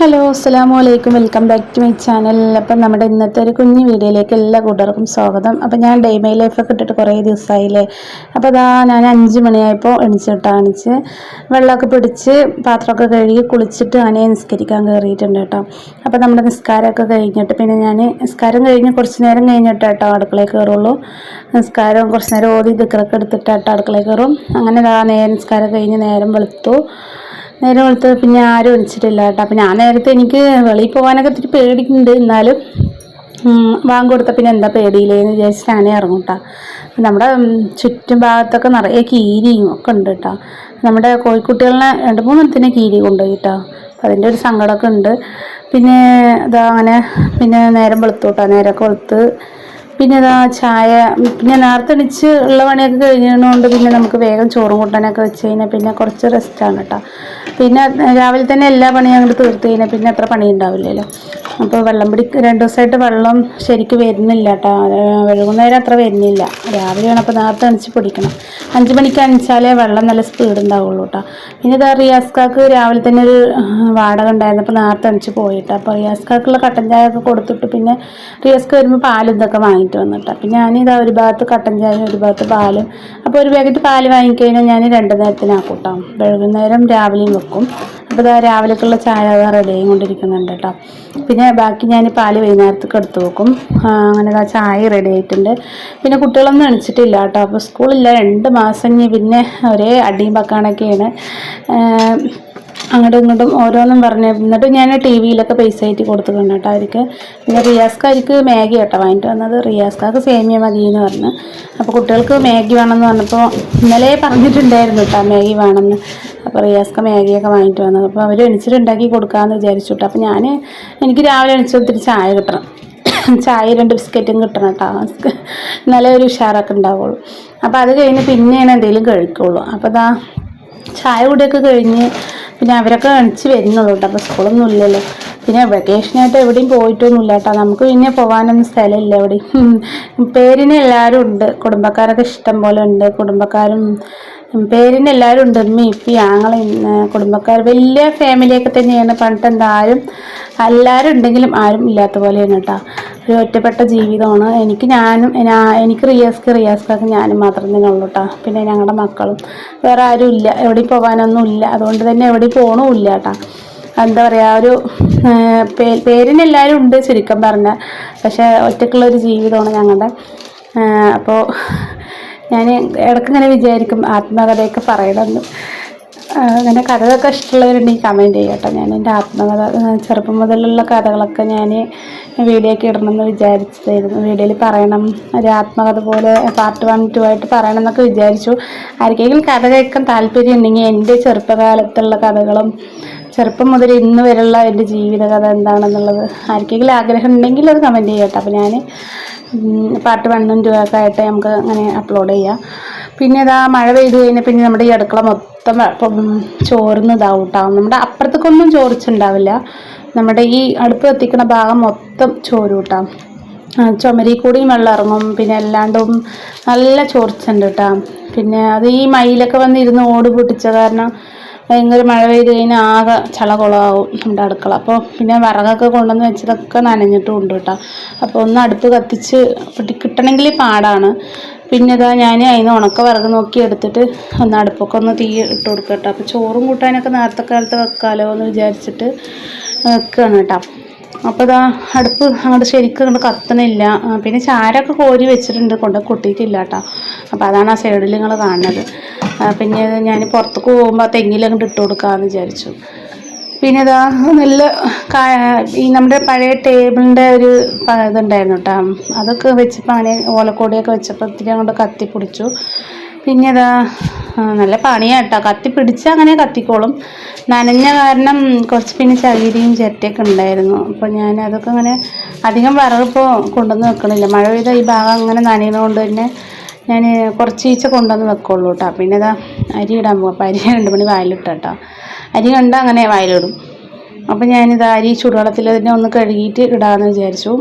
Hello അസ്സാം വലൈക്കും welcome back to my channel. അപ്പം നമ്മുടെ ഇന്നത്തെ ഒരു കുഞ്ഞു വീഡിയോയിലേക്ക് എല്ലാ കൂട്ടർക്കും സ്വാഗതം. അപ്പം ഞാൻ ഡേ മൈ ലൈഫൊക്കെ ഇട്ടിട്ട് കുറേ ദിവസമായില്ലേ അപ്പോൾ അതാ ഞാൻ അഞ്ച് മണിയായപ്പോൾ എണിച്ചിട്ടാ എണിച്ച് വെള്ളമൊക്കെ പിടിച്ച് പാത്രമൊക്കെ കഴുകി കുളിച്ചിട്ട് ആനയെ നിസ്കരിക്കാൻ കയറിയിട്ടുണ്ട് കേട്ടോ. അപ്പോൾ നമ്മുടെ നിസ്കാരമൊക്കെ കഴിഞ്ഞിട്ട് പിന്നെ ഞാൻ നിസ്കാരം കഴിഞ്ഞ് കുറച്ച് നേരം കഴിഞ്ഞിട്ട് കേട്ടോ അടുക്കളയിൽ കയറുള്ളൂ. നിസ്കാരം കുറച്ച് നേരം ഓതി ദിക്കറൊക്കെ എടുത്തിട്ട് കേട്ടോ അടുക്കളയിൽ കയറും. അങ്ങനെ നേരം നിസ്കാരം കഴിഞ്ഞ് നേരം വെളുത്തു. നേരെ വെളുത്ത് പിന്നെ ആരും വിളിച്ചിട്ടില്ല കേട്ടോ. അപ്പം ഞാൻ നേരത്തെ എനിക്ക് വെളിയിൽ പോകാനൊക്കെ ഇത്തിരി പേടിക്കുന്നുണ്ട്. എന്നാലും വാങ്ങ് പിന്നെ എന്താ പേടിയില്ലേന്ന് വിചാരിച്ച് ഞാനേ ഇറങ്ങും കേട്ടോ നമ്മുടെ ചുറ്റും ഭാഗത്തൊക്കെ നിറയെ കീരിയും ഒക്കെ ഉണ്ട് കേട്ടോ നമ്മുടെ കോഴിക്കുട്ടികളിനെ രണ്ട് മൂന്നെണ്ണത്തിന് കീരി കൊണ്ടുപോയി കേട്ടോ അപ്പം അതിന്റെ ഒരു സങ്കടമൊക്കെ ഉണ്ട്. പിന്നെ ഇതാ അങ്ങനെ പിന്നെ നേരം വെളുത്തു കേട്ടോ നേരമൊക്കെ വെളുത്ത് പിന്നെ ഇതാ ചായ പിന്നെ നേരത്തെ അടിച്ച് ഉള്ള പണിയൊക്കെ കഴിഞ്ഞതുകൊണ്ട് പിന്നെ നമുക്ക് വേഗം ചോറും കൂട്ടാനൊക്കെ വെച്ച് കഴിഞ്ഞാൽ പിന്നെ കുറച്ച് റെസ്റ്റാണ് കേട്ടോ പിന്നെ രാവിലെ തന്നെ എല്ലാ പണിയും അങ്ങോട്ട് തീർത്ത് കഴിഞ്ഞാൽ പിന്നെ അത്ര പണി ഉണ്ടാവില്ലല്ലോ അപ്പോൾ വെള്ളം പിടി രണ്ട് ദിവസമായിട്ട് വെള്ളം ശരിക്ക് വരുന്നില്ല കേട്ടോ വൈകുന്നേരം അത്ര വരുന്നില്ല. രാവിലെ രാവിലെയാണ് അപ്പോൾ നേരത്തെ അണിച്ച് പിടിക്കണം. അഞ്ച് മണിക്ക് അണിച്ചാലേ വെള്ളം നല്ല സ്പീഡ് ഉണ്ടാവുള്ളൂ കേട്ടോ പിന്നെ ഇതാ റിയാസ്കാക്ക് രാവിലെ തന്നെ ഒരു വാടക ഉണ്ടായിരുന്നു അപ്പോൾ നേരത്തെ അണിച്ച് പോയിട്ട് അപ്പോൾ റിയാസ്കാക്കുള്ള കട്ടൻ ചായ ഒക്കെ കൊടുത്തിട്ട് പിന്നെ റിയാസ്ക്ക് വരുമ്പോൾ പാലും ഇതൊക്കെ വാങ്ങിയിട്ട് വന്നിട്ട്. അപ്പം ഞാനിതാ ഒരു ഭാഗത്ത് കട്ടൻ ചായയും ഒരു ഭാഗത്ത് പാലും. അപ്പോൾ ഒരു പാക്കറ്റ് പാൽ വാങ്ങിക്കഴിഞ്ഞാൽ ഞാൻ രണ്ട് നേരത്തിനാക്കും കേട്ടോ വൈകുന്നേരം രാവിലെയും വെക്കും. അപ്പോൾ ഇതാ രാവിലേക്കുള്ള ചായ റെഡി ആയിക്കൊണ്ടിരിക്കുന്നുണ്ട് കേട്ടോ പിന്നെ ബാക്കി ഞാൻ പാൽ വൈകുന്നേരത്തേക്ക് എടുത്ത് വെക്കും. അങ്ങനെ ആ ചായ റെഡി ആയിട്ടുണ്ട്. പിന്നെ കുട്ടികളൊന്നും എണിച്ചിട്ടില്ല കേട്ടോ അപ്പോൾ സ്കൂളില്ല രണ്ട് മാസം ഇനി പിന്നെ ഒരേ അടിയും പക്കാണൊക്കെയാണ്. അങ്ങോട്ടും ഇങ്ങോട്ടും ഓരോന്നും പറഞ്ഞു എന്നിട്ട് ഞാൻ ടി വിയിലൊക്കെ പൈസ ആയിട്ട് കൊടുത്തിട്ടുണ്ട് കേട്ടോ അവർക്ക്. പിന്നെ റിയാസ്കാർക്ക് മാഗി കേട്ടോ വാങ്ങിയിട്ട് വന്നത്. റിയാസ്കാർക്ക് സേമിയ മതി എന്ന് പറഞ്ഞു. അപ്പോൾ കുട്ടികൾക്ക് മാഗി വേണമെന്ന് പറഞ്ഞപ്പോൾ ഇന്നലെ പറഞ്ഞിട്ടുണ്ടായിരുന്നു കേട്ടോ മാഗി വേണമെന്ന്. അപ്പോൾ റിയാസ്ക മാഗിയൊക്കെ വാങ്ങിയിട്ട് വന്നത്. അപ്പോൾ അവർ എണിച്ചിട്ട് ഉണ്ടാക്കി കൊടുക്കാമെന്ന് വിചാരിച്ചു കേട്ടോ. അപ്പോൾ ഞാൻ എനിക്ക് രാവിലെ എണിച്ച് ഒത്തിരി ചായ കിട്ടണം. ചായ രണ്ട് ബിസ്ക്കറ്റും കിട്ടണം കേട്ടോ. നല്ല ഒരു ഉഷാറൊക്കെ ഉണ്ടാവുള്ളൂ. അപ്പോൾ അത് കഴിഞ്ഞ് പിന്നെയാണ് എന്തെങ്കിലും കഴിക്കുള്ളൂ. അപ്പോൾ അതാ ചായ കൂടിയൊക്കെ കഴിഞ്ഞ് പിന്നെ അവരൊക്കെ കാണിച്ച് വരുന്നുള്ളൂ കേട്ടോ. അപ്പോൾ സ്കൂളൊന്നും ഇല്ലല്ലോ. പിന്നെ വെക്കേഷനായിട്ട് എവിടെയും പോയിട്ടൊന്നുമില്ല കേട്ടോ. നമുക്ക് പിന്നെ പോകാനൊന്നും സ്ഥലമില്ല എവിടെയും. പേരിന് എല്ലാവരും ഉണ്ട്. കുടുംബക്കാരൊക്കെ ഇഷ്ടം പോലെ ഉണ്ട്. കുടുംബക്കാരും പേരിന് എല്ലാവരും ഉണ്ട് ഉമ്മ ഇപ്പി ആങ്ങളെ കുടുംബക്കാർ. വലിയ ഫാമിലിയൊക്കെ തന്നെയാണ്. പണ്ട് എന്താരും എല്ലാവരും ഉണ്ടെങ്കിലും ആരും ഇല്ലാത്ത പോലെയാണ് കേട്ടോ. ഒരു ഒറ്റപ്പെട്ട ജീവിതമാണ്. എനിക്ക് ഞാനും എനിക്ക് റിയാസ്ക്ക് റിയാസ്ക്കൊക്കെ ഞാനും മാത്രം തന്നെ ഉള്ളൂ കേട്ടോ. പിന്നെ ഞങ്ങളുടെ മക്കളും. വേറെ ആരും ഇല്ല. എവിടെയും പോകാനൊന്നും ഇല്ല. അതുകൊണ്ട് തന്നെ എവിടെയും പോകണമില്ല കേട്ടോ. എന്താ പറയുക ഒരു പേരിന് എല്ലാവരും ഉണ്ട് ചുരുക്കം പറഞ്ഞാൽ. പക്ഷേ ഒറ്റക്കുള്ളൊരു ജീവിതമാണ് ഞങ്ങളുടെ അപ്പോൾ ഞാൻ ഇടയ്ക്കിങ്ങനെ വിചാരിക്കും ആത്മകഥയൊക്കെ പറയണമെന്ന്. അങ്ങനെ കഥകളൊക്കെ ഇഷ്ടമുള്ളവരുണ്ടെങ്കിൽ കമന്റ് ചെയ്യാം കേട്ടോ ഞാൻ എന്റെ ആത്മകഥ ചെറുപ്പം മുതലുള്ള കഥകളൊക്കെ ഞാൻ വീഡിയോ ഒക്കെ ഇടണമെന്ന് വിചാരിച്ചതായിരുന്നു. വീഡിയോയിൽ പറയണം ഒരു ആത്മകഥ പോലെ പാർട്ട് വൺ ടു ആയിട്ട് പറയണം എന്നൊക്കെ വിചാരിച്ചു. ആർക്കെങ്കിലും കഥ കേൾക്കാൻ താല്പര്യം ഉണ്ടെങ്കിൽ എന്റെ ചെറുപ്പകാലത്തുള്ള കഥകളും ചെറുപ്പം മുതൽ ഇന്ന് വരെയുള്ള എന്റെ ജീവിതകഥ എന്താണെന്നുള്ളത് ആർക്കെങ്കിലും ആഗ്രഹം ഉണ്ടെങ്കിൽ അത് കമന്റ് ചെയ്യാം കേട്ടോ അപ്പോൾ ഞാൻ പാർട്ട് വണ്ണും ടു ഒക്കെ ആയിട്ട് നമുക്ക് അങ്ങനെ അപ്ലോഡ് ചെയ്യാം. പിന്നെ ഇതാ മഴ പെയ്ത് കഴിഞ്ഞാൽ പിന്നെ നമ്മുടെ ഈ അടുക്കള മൊത്തം ചോർന്ന് ഇതാവും നമ്മുടെ അപ്പുറത്തേക്കൊന്നും ചോറിച്ചുണ്ടാവില്ല. നമ്മുടെ ഈ അടുപ്പ് കത്തിക്കുന്ന ഭാഗം മൊത്തം ചോറ് കൂട്ടാം ചുമരി കൂടിയും വെള്ളം ഇറങ്ങും. പിന്നെ അല്ലാണ്ടും നല്ല ചോർച്ചുണ്ട് കേട്ടോ പിന്നെ അത് ഈ മയിലൊക്കെ വന്ന് ഇരുന്ന് ഓട് പൊട്ടിച്ച കാരണം ഭയങ്കര മഴ പെയ്ത് കഴിഞ്ഞാൽ ആകെ ചളകുളമാവും നമ്മുടെ അടുക്കള. അപ്പോൾ പിന്നെ വിറകൊക്കെ കൊണ്ടുവന്ന് വെച്ചതൊക്കെ നനഞ്ഞിട്ടും ഉണ്ട് കേട്ടോ. അപ്പോൾ ഒന്ന് അടുപ്പ് കത്തിച്ച് കിട്ടണമെങ്കിൽ പാടാണ്. പിന്നെ ഇതാ ഞാൻ അതിന് ഉണക്ക വിറക് നോക്കി എടുത്തിട്ട് ഒന്ന് അടുപ്പൊക്കെ ഒന്ന് തീ ഇട്ട് കൊടുക്കട്ടോ അപ്പോൾ ചോറും കൂട്ടാനൊക്കെ നേരത്തെ കാലത്ത് വെക്കാമല്ലോ എന്ന് വിചാരിച്ചിട്ട് വെക്കുകയാണ് കേട്ടോ. അപ്പോൾ ഇതാ അടുപ്പ് അങ്ങോട്ട് ശരിക്കും അങ്ങോട്ട് കത്തണില്ല. പിന്നെ ചാരമൊക്കെ കോരി വെച്ചിട്ടുണ്ട്. കൊണ്ട് കൊട്ടിയിട്ടില്ല കേട്ടോ. അപ്പോൾ അതാണ് ആ സൈഡിൽ നിങ്ങൾ കാണുന്നത്. പിന്നെ ഞാൻ പുറത്തേക്ക് പോകുമ്പോൾ തെങ്ങിലങ്ങോട്ട് ഇട്ട് കൊടുക്കാമെന്ന് വിചാരിച്ചു. പിന്നെ ഇതാ നല്ല ഈ നമ്മുടെ പഴയ ടേബിളിന്റെ ഒരു ഇതുണ്ടായിരുന്നു കേട്ടോ. അതൊക്കെ വെച്ചപ്പോൾ അങ്ങനെ ഓലക്കോടിയൊക്കെ വെച്ചപ്പോൾ ഇത്തിരി അങ്ങോട്ട് കത്തിപ്പിടിച്ചു പിന്നെ ഇതാ നല്ല പണിയാട്ടോ. കത്തി പിടിച്ച അങ്ങനെ കത്തിക്കോളും. നനഞ്ഞ കാരണം കുറച്ച് പിന്നെ ചകിരിയും ചിരട്ടയൊക്കെ ഉണ്ടായിരുന്നു. അപ്പോൾ ഞാൻ അതൊക്കെ അങ്ങനെ അധികം വിറകിപ്പോൾ കൊണ്ടുവന്ന് വെക്കണില്ല. മഴ പെയ്ത ഈ ഭാഗം അങ്ങനെ നനയുന്നതുകൊണ്ട് തന്നെ ഞാൻ കുറച്ച് ഈച്ച കൊണ്ടുവന്ന് വെക്കുള്ളൂ കേട്ടോ. പിന്നെ ഇതാ അരി ഇടാൻ പോകും അപ്പോൾ അരി രണ്ട് മണി വായിലിട്ടോ അരി കണ്ട അങ്ങനെ വായിലിടും. അപ്പോൾ ഞാനിത് അരി ചൂടുവെള്ളത്തിൽ തന്നെ ഒന്ന് കഴുകിയിട്ട് ഇടാമെന്ന് വിചാരിച്ചു.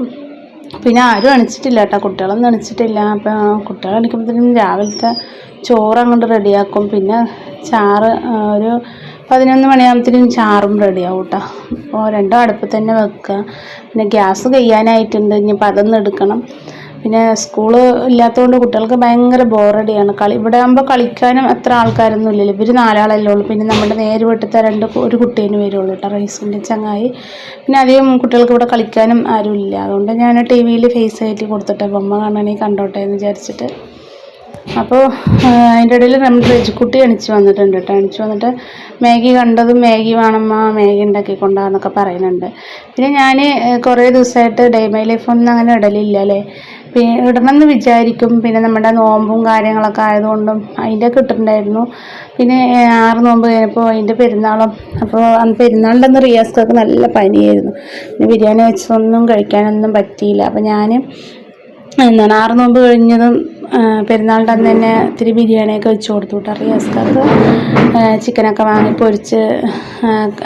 പിന്നെ ആരും അണിച്ചിട്ടില്ല കേട്ടോ. കുട്ടികളൊന്നും അണിച്ചിട്ടില്ല. അപ്പോൾ കുട്ടികൾ അണിക്കുമ്പോഴത്തേനും രാവിലത്തെ ചോറ് അങ്ങോട്ട് റെഡിയാക്കും. പിന്നെ ചാറ് ഒരു പതിനൊന്ന് മണിയാകുമ്പത്തേനും ചാറും റെഡിയാവും കേട്ടോ അപ്പോൾ രണ്ടും അടുപ്പത്ത് തന്നെ വെക്കുക. പിന്നെ ഗ്യാസ് കഴിയാനായിട്ടുണ്ട് ഇനിയിപ്പോൾ അതൊന്നും എടുക്കണം. പിന്നെ സ്കൂൾ ഇല്ലാത്തതുകൊണ്ട് കുട്ടികൾക്ക് ഭയങ്കര ബോറടിയാണ്. കളി ഇവിടെ ആകുമ്പോൾ കളിക്കാനും അത്ര ആൾക്കാരൊന്നും ഇല്ലല്ലോ. ഇവർ നാലാളല്ലേ ഉള്ളൂ. പിന്നെ നമ്മുടെ നേരെ വീട്ടിലത്തെ രണ്ട് ഒരു കുട്ടീനെ വരുള്ളൂ കേട്ടോ റൈസിന്റെ ചങ്ങായി. പിന്നെ അധികം കുട്ടികൾക്ക് ഇവിടെ കളിക്കാനും ആരും ഇല്ല അതുകൊണ്ട് ഞാൻ ടി വിയിൽ ഫേസ് ആയിട്ട് കൊടുത്തിട്ട് ബൊമ്മ കാണണമെങ്കിൽ കണ്ടോട്ടെ എന്ന് വിചാരിച്ചിട്ട്. അപ്പോൾ അതിന്റെ ഇടയിൽ നമ്മുടെ രജിക്കുട്ടി എണിച്ച് വന്നിട്ടുണ്ട് കേട്ടോ. എണിച്ച് വന്നിട്ട് മാഗി കണ്ടതും മാഗി വേണമ്മ മാഗി ഉണ്ടാക്കി കൊണ്ടാന്നൊക്കെ പറയുന്നുണ്ട്. പിന്നെ ഞാൻ കുറേ ദിവസമായിട്ട് ഡേ മൈ ലൈഫ് ഒന്നും അങ്ങനെ ഇടലില്ല അല്ലേ? പിന്നെ ഇടണമെന്ന് വിചാരിക്കും. പിന്നെ നമ്മുടെ നോമ്പും കാര്യങ്ങളൊക്കെ ആയതുകൊണ്ടും അതിന്റെ കിട്ടുന്നുണ്ടായിരുന്നു പിന്നെ ആറ് നോമ്പ് കഴിഞ്ഞപ്പോൾ അതിന്റെ പെരുന്നാളും അപ്പോൾ അന്ന് പെരുന്നാളിന്റെ അന്ന് റിയാസ്ക്കൊക്കെ നല്ല പനിയായിരുന്നു. പിന്നെ ബിരിയാണി വെച്ചതൊന്നും കഴിക്കാനൊന്നും പറ്റിയില്ല. അപ്പോൾ ഞാൻ എന്താണ് ആറ് നോമ്പ് കഴിഞ്ഞതും പെരുന്നാളിന്റെ അന്ന് തന്നെ ഇത്തിരി ബിരിയാണിയൊക്കെ വെച്ച് കൊടുത്തു കേട്ടോ റിയാസ്കാർക്ക് ചിക്കനൊക്കെ വാങ്ങി പൊരിച്ച്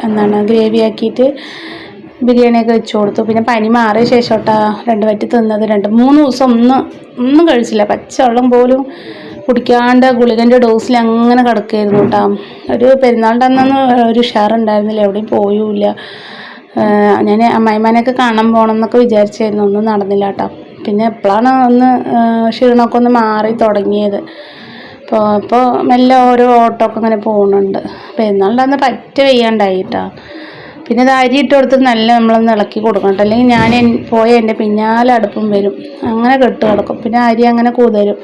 എന്താണ് ഗ്രേവി ആക്കിയിട്ട് ബിരിയാണിയൊക്കെ വെച്ച് കൊടുത്തു. പിന്നെ പനി മാറിയ ശേഷം കേട്ടോ രണ്ട് വറ്റി തിന്നത്. രണ്ട് മൂന്ന് ദിവസം ഒന്നും ഒന്നും കഴിച്ചില്ല. പച്ചവെള്ളം പോലും കുടിക്കാണ്ട് ഗുളികന്റെ ഡോസിൽ അങ്ങനെ കിടക്കുകയായിരുന്നു കേട്ടോ ഒരു പെരുന്നാളിന്റെ അന്നൊന്നും ഒരു ഉഷാറുണ്ടായിരുന്നില്ല. എവിടെയും പോയൂല്ല. ഞാൻ അമ്മായിമാനെയൊക്കെ കാണാൻ പോകണം എന്നൊക്കെ വിചാരിച്ചായിരുന്നു. ഒന്നും നടന്നില്ല കേട്ടോ പിന്നെ എപ്പോഴാണ് ഒന്ന് ക്ഷീണമൊക്കെ ഒന്ന് മാറി തുടങ്ങിയത്. അപ്പോൾ ഇപ്പോൾ മെല്ലെ ഓരോ ഓട്ടമൊക്കെ ഇങ്ങനെ പോകുന്നുണ്ട്. അപ്പോൾ അന്ന് പറ്റ വെയ്യാണ്ടായിട്ടാ പിന്നെ ഇത് അരി ഇട്ട് കൊടുത്ത് നല്ല നമ്മളൊന്ന് ഇളക്കി കൊടുക്കണം. അല്ലെങ്കിൽ ഞാൻ പോയ എന്റെ പിന്നാലെ അടുപ്പും വരും. അങ്ങനെ കെട്ട് കിടക്കും. പിന്നെ അരി അങ്ങനെ കൂതരും.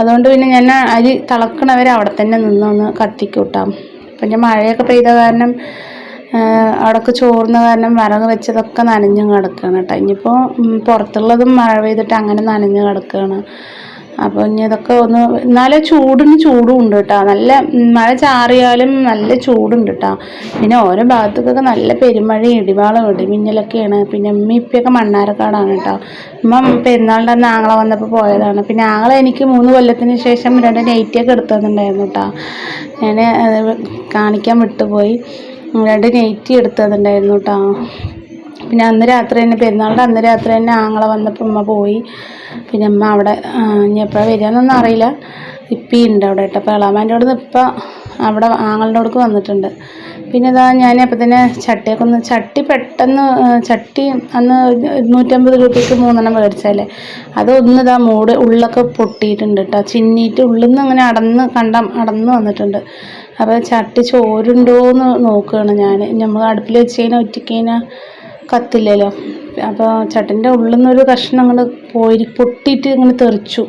അതുകൊണ്ട് പിന്നെ ഞാൻ അരി തിളക്കണവരെ അവിടെ തന്നെ നിന്നൊന്ന് കത്തിക്കൂട്ടാം. കേട്ടോ പിന്നെ മഴയൊക്കെ പെയ്ത കാരണം അവിടെയൊക്കെ ചോറുന്ന കാരണം വിറക് വെച്ചതൊക്കെ നനഞ്ഞു കിടക്കുകയാണ് കേട്ടോ. ഇനിയിപ്പോൾ പുറത്തുള്ളതും മഴ പെയ്തിട്ട് അങ്ങനെ നനഞ്ഞു കിടക്കുകയാണ്. അപ്പോൾ ഇനി ഇതൊക്കെ ഒന്ന് എന്നാലും ചൂടിന് ചൂടും ഉണ്ട് കേട്ടോ. നല്ല മഴ ചാറിയാലും നല്ല ചൂടുണ്ട് കേട്ടോ. പിന്നെ ഓരോ ഭാഗത്തേക്കൊക്കെ നല്ല പെരുമഴയും ഇടിവാളും ഇടിമിന്നലൊക്കെയാണ്. പിന്നെ ഉമ്മ ഇപ്പൊക്കെ മണ്ണാരക്കാടാണ് കേട്ടോ. ഉമ്മ പെരുന്നാളിന്റെ അന്ന് ആങ്ങളെ വന്നപ്പോൾ പോയതാണ്. പിന്നെ ആങ്ങളെ എനിക്ക് മൂന്ന് കൊല്ലത്തിന് ശേഷം രണ്ട് നൈറ്റിയൊക്കെ എടുത്തു തന്നിട്ടുണ്ടായിരുന്നു കേട്ടോ. ഞാൻ കാണിക്കാൻ വിട്ടുപോയി. രണ്ട് നൈറ്റി എടുത്തതുണ്ടായിരുന്നു കേട്ടോ പിന്നെ അന്ന് രാത്രി തന്നെ പെരുന്നാളിന്റെ അന്ന് രാത്രി തന്നെ ആങ്ങളെ വന്നപ്പോൾ ഉമ്മ പോയി. പിന്നെ അമ്മ അവിടെ ഇനി എപ്പോഴാണ് വരികയെന്നൊന്നും അറിയില്ല. ഇപ്പം ഉണ്ട് അവിടെ കേട്ടോ അപ്പോൾ അവിടെ നിന്ന് ഇപ്പം അവിടെ ആങ്ങളുടെ അവിടേക്ക് വന്നിട്ടുണ്ട്. പിന്നെ ഇതാ ഞാൻ അപ്പം തന്നെ ചട്ടിയൊക്കെ ഒന്ന് ചട്ടി പെട്ടെന്ന് ചട്ടി അന്ന് നൂറ്റമ്പത് രൂപയ്ക്ക് മൂന്നെണ്ണം മേടിച്ചാലേ അത് ഒന്ന് ഇതാ മൂട് ഉള്ളൊക്കെ പൊട്ടിയിട്ടുണ്ട് കേട്ടോ ചിന്നിയിട്ട് ഉള്ളിൽ നിന്ന് അങ്ങനെ അടന്ന് കണ്ടം അടന്ന് വന്നിട്ടുണ്ട്. അപ്പോൾ ചട്ടി ചോരുണ്ടോ എന്ന് നോക്കുകയാണ് ഞാൻ നമ്മൾ അടുപ്പിൽ വെച്ച് കഴിഞ്ഞാൽ ഒറ്റയ്ക്ക് കഴിഞ്ഞാൽ കത്തില്ലല്ലോ. അപ്പോൾ ചട്ടിന്റെ ഉള്ളിൽ നിന്നൊരു കഷ്ണം അങ്ങോട്ട് പോയി പൊട്ടിയിട്ട് ഇങ്ങനെ തെറിച്ചു.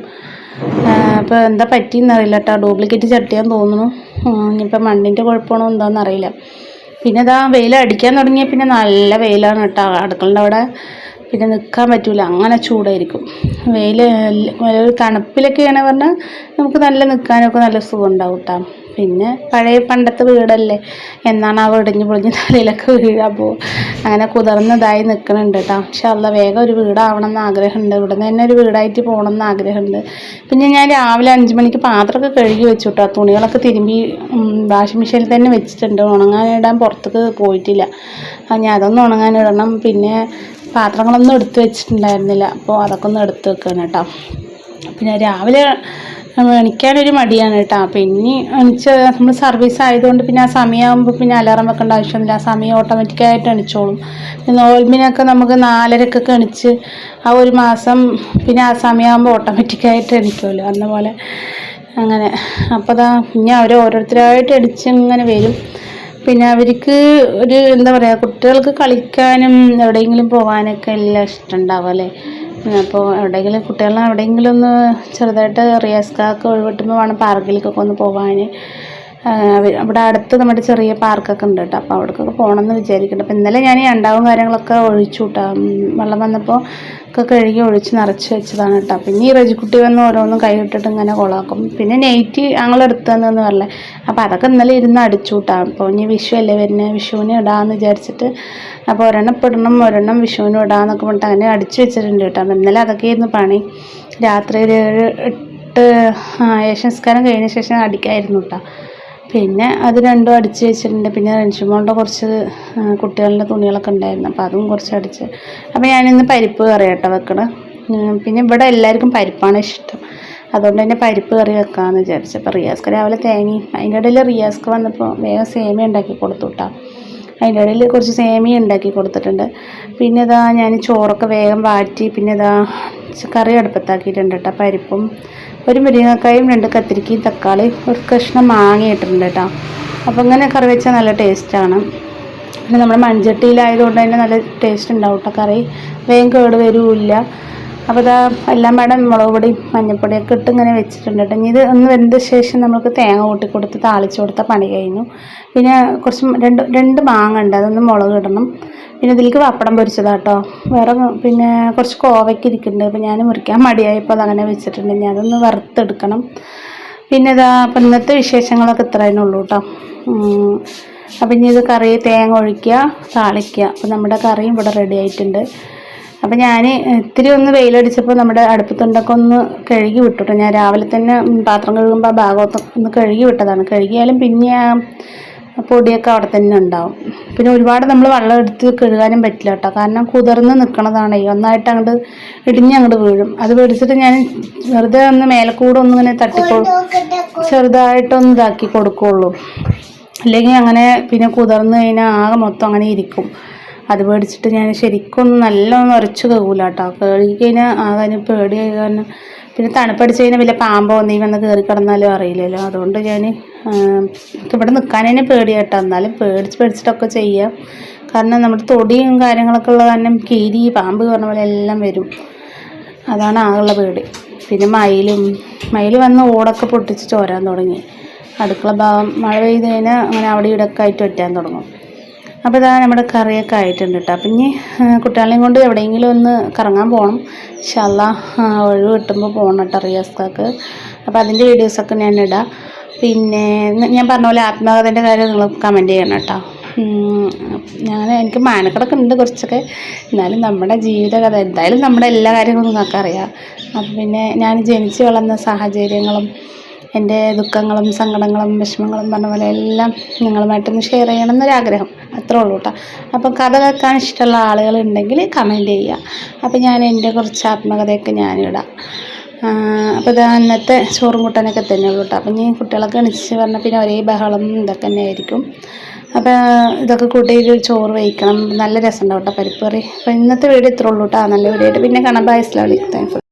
അപ്പോൾ എന്താ പറ്റിയെന്നറിയില്ല കേട്ടോ ഡ്യൂപ്ലിക്കേറ്റ് ചട്ടിയാന്ന് തോന്നുന്നു. ഇനിയിപ്പോൾ മണ്ണിന്റെ കുഴപ്പമാണോ എന്താണെന്ന് അറിയില്ല. പിന്നെ ഇതാ വെയിൽ അടിക്കാൻ തുടങ്ങിയ പിന്നെ നല്ല വെയിലാണ് കേട്ടോ. അടുക്കളുടെ അവിടെ പിന്നെ നിൽക്കാൻ പറ്റില്ല അങ്ങനെ ചൂടായിരിക്കും. വെയിൽ ഒരു തണുപ്പിലൊക്കെയാണ് പറഞ്ഞാൽ നമുക്ക് നല്ല നിൽക്കാനൊക്കെ നല്ല സുഖം ഉണ്ടാവും കേട്ടോ. പിന്നെ പഴയ പണ്ടത്തെ വീടല്ലേ? എന്നാണ് ആ വീടിഞ്ഞ് പൊളിഞ്ഞ് തലയിലൊക്കെ വീഴാൻ പോകും അങ്ങനെ കുതിർന്നതായി നിൽക്കുന്നുണ്ട് കേട്ടോ പക്ഷെ അല്ല വേഗം ഒരു വീടാവണം എന്ന് ആഗ്രഹമുണ്ട്. ഇവിടെ നിന്ന് തന്നെ ഒരു വീടായിട്ട് പോകണം എന്ന് ആഗ്രഹമുണ്ട്. പിന്നെ ഞാൻ രാവിലെ അഞ്ച് മണിക്ക് പാത്രമൊക്കെ കഴുകി വെച്ചു കേട്ടോ തുണികളൊക്കെ തിരുമ്പി വാഷിംഗ് മെഷീനിൽ തന്നെ വെച്ചിട്ടുണ്ട്. ഉണങ്ങാനിടാൻ പുറത്തേക്ക് പോയിട്ടില്ല. ഞാൻ അതൊന്നും ഉണങ്ങാനിടണം പിന്നെ പാത്രങ്ങളൊന്നും എടുത്ത് വെച്ചിട്ടുണ്ടായിരുന്നില്ല. അപ്പോൾ അതൊക്കെ ഒന്ന് എടുത്ത് വെക്കണം കേട്ടോ പിന്നെ രാവിലെ എണിക്കാനൊരു മടിയാണ് കേട്ടോ. പിന്നെ എണിച്ച് നമ്മൾ സർവീസ് ആയതുകൊണ്ട് പിന്നെ ആ സമയമാകുമ്പോൾ പിന്നെ അലാറം വെക്കേണ്ട ആവശ്യമൊന്നുമില്ല ആ സമയം ഓട്ടോമാറ്റിക്കായിട്ട് എണിച്ചോളും. പിന്നെ നോൽമിനൊക്കെ നമുക്ക് നാലരക്കൊക്കെ എണിച്ച് ആ ഒരു മാസം പിന്നെ ആ സമയമാകുമ്പോൾ ഓട്ടോമാറ്റിക്കായിട്ട് എണിക്കുമല്ലോ അന്ന പോലെ അങ്ങനെ. അപ്പോൾ അതാ പിന്നെ അവർ ഓരോരുത്തരായിട്ട് എണിച്ച് ഇങ്ങനെ വരും. പിന്നെ അവർക്ക് ഒരു എന്താ പറയുക കുട്ടികൾക്ക് കളിക്കാനും എവിടെയെങ്കിലും പോകാനൊക്കെ എല്ലാം ഇഷ്ടമുണ്ടാവും അല്ലേ? അപ്പോൾ എവിടെയെങ്കിലും കുട്ടികളെ എവിടെയെങ്കിലും ഒന്ന് ചെറുതായിട്ട് റിയാസ്കാർക്ക് ഒഴിവിട്ടുമ്പോൾ വേണം പാർക്കിലേക്കൊക്കെ ഒന്ന് പോകാൻ അവിടെ അടുത്ത് നമ്മുടെ ചെറിയ പാർക്കൊക്കെ ഉണ്ട് കേട്ടോ. അപ്പോൾ അവിടേക്കൊക്കെ പോകണമെന്ന് വിചാരിക്കുന്നുണ്ട്. അപ്പോൾ ഇന്നലെ ഞാൻ ഈ അണ്ടാവും കാര്യങ്ങളൊക്കെ ഒഴിച്ചു കേട്ടോ. വെള്ളം വന്നപ്പോൾ ഒക്കെ കഴുകി ഒഴിച്ച് നിറച്ച് വെച്ചതാണ് കേട്ടോ. പിന്നെ ഈ റജിക്കുട്ടി വന്ന് ഓരോന്നും കൈയിട്ടിട്ട് ഇങ്ങനെ കൊളാക്കും. പിന്നെ നെയ്റ്റ് ഞങ്ങൾ എടുത്തു തന്നെന്ന് പറഞ്ഞേ അപ്പോൾ അതൊക്കെ ഇന്നലെ ഇരുന്ന് അടിച്ചു കൂട്ടാം. അപ്പോൾ ഇനി വിഷു അല്ലേ വരുന്നത് വിഷുവിന് ഇടാമെന്ന് വിചാരിച്ചിട്ട് അപ്പോൾ ഒരെണ്ണം പെടണം ഒരെണ്ണം വിഷുവിനും ഇടാമെന്നൊക്കെ പറഞ്ഞിട്ട് അങ്ങനെ അടിച്ചു വെച്ചിട്ടുണ്ട് കേട്ടോ. അപ്പം ഇന്നലെ അതൊക്കെ ആയിരുന്നു പണി. രാത്രി ഒരു എട്ട് ഏഷ്യൻസ്കാരം കഴിഞ്ഞ ശേഷം അടിക്കായിരുന്നു കേട്ടോ. പിന്നെ അത് രണ്ടും അടിച്ച് വെച്ചിട്ടുണ്ട്. പിന്നെ റൻഷിമോളുടെ കുറച്ച് കുട്ടികളുടെ തുണികളൊക്കെ ഉണ്ടായിരുന്നു. അപ്പോൾ അതും കുറച്ച് അടിച്ച്. അപ്പോൾ ഞാനിന്ന് പരിപ്പ് കറി കേട്ടോ വെക്കണം. പിന്നെ ഇവിടെ എല്ലാവർക്കും പരിപ്പാണ് ഇഷ്ടം. അതുകൊണ്ട് തന്നെ പരിപ്പ് കറി വെക്കാമെന്ന് വിചാരിച്ചു. അപ്പോൾ റിയാസ്ക്ക് രാവിലെ തേങ്ങയും അതിന്റെ ഇടയിൽ റിയാസ്ക്ക് വന്നപ്പോൾ വേഗം സേമി ഉണ്ടാക്കി കൊടുത്തു കേട്ടോ അതിന്റെ ഇടയിൽ കുറച്ച് സേമി ഉണ്ടാക്കി കൊടുത്തിട്ടുണ്ട്. പിന്നെ ഇതാ ഞാൻ ചോറൊക്കെ വേഗം വാറ്റി പിന്നെ ഇതാ കറി അടുപ്പത്താക്കിയിട്ടുണ്ട് കേട്ടോ പരിപ്പും ഒരു മുരിങ്ങക്കായും രണ്ട് കത്തിരിക്കയും തക്കാളി ഒരു കഷ്ണം മാങ്ങ ഇട്ടിട്ടുണ്ട് കേട്ടോ. അപ്പോൾ ഇങ്ങനെ കറി വെച്ചാൽ നല്ല ടേസ്റ്റാണ് പിന്നെ നമ്മുടെ മൺചട്ടിയിലായതുകൊണ്ട് തന്നെ നല്ല ടേസ്റ്റ് ഉണ്ടാവും കേട്ടോ കറി. വേഗം കേട് വരുമില്ല അപ്പോൾ ഇതാ എല്ലാം വേണം മുളക് പൊടിയും മഞ്ഞൾപ്പൊടിയൊക്കെ ഇട്ട് ഇങ്ങനെ വെച്ചിട്ടുണ്ട് കേട്ടോ. ഇനി ഇത് ഒന്ന് വെന്ത ശേഷം നമുക്ക് തേങ്ങ കൂട്ടി കൊടുത്ത് താളിച്ച് കൊടുത്ത പണി കഴിഞ്ഞു. പിന്നെ കുറച്ച് രണ്ട് രണ്ട് മാങ്ങ ഉണ്ട്. അതൊന്ന് മുളക് ഇടണം. പിന്നെ ഇതിലേക്ക് പപ്പടം പൊരിച്ചതാണ് കേട്ടോ വേറെ പിന്നെ കുറച്ച് കോവയ്ക്ക് ഇരിക്കുന്നുണ്ട്. അപ്പോൾ ഞാൻ മുറിക്കാൻ മടിയായപ്പോൾ അതങ്ങനെ വെച്ചിട്ടുണ്ട്. ഞാൻ അതൊന്ന് വറുത്തെടുക്കണം. പിന്നെ ഇതാ അപ്പം ഇന്നത്തെ വിശേഷങ്ങളൊക്കെ ഇത്ര തന്നെ ഉള്ളൂ കേട്ടോ അപ്പം ഇനി ഇത് കറി തേങ്ങ ഒഴിക്കുക താളിക്കുക. അപ്പം നമ്മുടെ കറിയും ഇവിടെ റെഡി ആയിട്ടുണ്ട്. അപ്പം ഞാൻ ഇത്തിരി ഒന്ന് വെയിലടിച്ചപ്പോൾ നമ്മുടെ അടുപ്പത്തുണ്ടൊക്കെ ഒന്ന് കഴുകി വിട്ടു ഞാൻ രാവിലെ തന്നെ പാത്രം കഴുകുമ്പോൾ ആ ഭാഗമൊക്കെ ഒന്ന് കഴുകി വിട്ടതാണ്. കഴുകിയാലും പിന്നെ പൊടിയൊക്കെ അവിടെ തന്നെ ഉണ്ടാവും. പിന്നെ ഒരുപാട് നമ്മൾ വെള്ളം എടുത്ത് കഴുകാനും പറ്റില്ല കേട്ടോ. കാരണം കുതിർന്ന് നിൽക്കണതാണ് ഒന്നായിട്ട് അങ്ങോട്ട് ഇടിഞ്ഞ് അങ്ങോട്ട് വീഴും. അത് പിടിച്ചിട്ട് ഞാൻ വെറുതെ ഒന്ന് മേലക്കൂടെ ഒന്നിങ്ങനെ തട്ടിക്കൊ ചെറുതായിട്ടൊന്ന് ഇതാക്കി കൊടുക്കുള്ളൂ. അല്ലെങ്കിൽ അങ്ങനെ പിന്നെ കുതിർന്ന് കഴിഞ്ഞാൽ ആകെ മൊത്തം അങ്ങനെ ഇരിക്കും. അത് മേടിച്ചിട്ട് ഞാൻ ശരിക്കും നല്ലോണം ഉരച്ച് കഴുകൂല കേട്ടോ. കഴുകി കഴിഞ്ഞാൽ ആകെ പേടിയായി കാരണം പിന്നെ തണുപ്പടിച്ച് കഴിഞ്ഞാൽ വലിയ പാമ്പോ നീ വന്ന് കയറി കിടന്നാലും അറിയില്ലല്ലോ. അതുകൊണ്ട് ഞാൻ ഇവിടെ നിൽക്കാൻ തന്നെ പേടിയാട്ടോ എന്നാലും പേടിച്ച് പേടിച്ചിട്ടൊക്കെ ചെയ്യാം. കാരണം നമ്മുടെ തൊടിയും കാര്യങ്ങളൊക്കെ ഉള്ള കാരണം കീരി പാമ്പ് പറഞ്ഞ പോലെ എല്ലാം വരും. അതാണ് ആകെയുള്ള പേടി. പിന്നെ മയിലും മയിൽ വന്ന് ഓടൊക്കെ പൊട്ടിച്ച് ചോരാൻ തുടങ്ങി. അടുക്കള ഭാഗം മഴ പെയ്ത് കഴിഞ്ഞാൽ അങ്ങനെ അവിടെ ഇവിടെയൊക്കെ ആയിട്ട് വെറ്റാൻ തുടങ്ങും. അപ്പോൾ ഇതാ നമ്മുടെ കറിയൊക്കെ ആയിട്ടുണ്ട് കേട്ടോ അപ്പം ഇനി കുട്ടികളെയും കൊണ്ട് എവിടെയെങ്കിലും ഒന്ന് കറങ്ങാൻ പോകണം ഇൻഷാല്ല ഒഴിവ് കിട്ടുമ്പോൾ പോകണം കേട്ടോ റിയാസ്കാക്ക് അപ്പോൾ അതിന്റെ വീഡിയോസൊക്കെ ഞാൻ ഇടാം. പിന്നെ ഞാൻ പറഞ്ഞ പോലെ ആത്മകഥന്റെ കാര്യം നിങ്ങൾ കമന്റ് ചെയ്യണം കേട്ടോ ഞാൻ എനിക്ക് മാനക്കടൊക്കെ ഉണ്ട് കുറച്ചൊക്കെ. എന്നാലും നമ്മുടെ ജീവിതകഥ എന്തായാലും നമ്മുടെ എല്ലാ കാര്യങ്ങളും നിങ്ങൾക്ക് അറിയാം അപ്പം പിന്നെ ഞാൻ ജനിച്ച് വളർന്ന സാഹചര്യങ്ങളും എന്റെ ദുഃഖങ്ങളും സങ്കടങ്ങളും വിഷമങ്ങളും പറഞ്ഞ പോലെ എല്ലാം നിങ്ങളുമായിട്ടൊന്ന് ഷെയർ ചെയ്യണം എന്നൊരാഗ്രഹം. അത്രേ ഉള്ളൂ കേട്ടോ അപ്പം കഥ കേൾക്കാൻ ഇഷ്ടമുള്ള ആളുകളുണ്ടെങ്കിൽ കമന്റ് ചെയ്യുക. അപ്പം ഞാൻ എന്റെ കുറച്ച് ആത്മകഥയൊക്കെ ഞാനിടാം. അപ്പോൾ ഇത് അന്നത്തെ ചോറും കൂട്ടാനൊക്കെ തന്നെ ഉള്ളൂ കേട്ടോ അപ്പം ഞാൻ കുട്ടികളൊക്കെ എണിച്ച് പറഞ്ഞാൽ പിന്നെ ഒരേ ബഹളം ഇതൊക്കെ തന്നെ ആയിരിക്കും. അപ്പോൾ ഇതൊക്കെ കൂട്ടി ചോറ് വയ്ക്കണം. നല്ല രസമുണ്ടാവും കേട്ടോ പരിപ്പ് കറി. അപ്പോൾ ഇന്നത്തെ വീഡിയോ ഇത്രേ ഉള്ളൂ കേട്ടോ നല്ല വീഡിയോ പിന്നെ കാണാം. ബൈ അസ്ലാം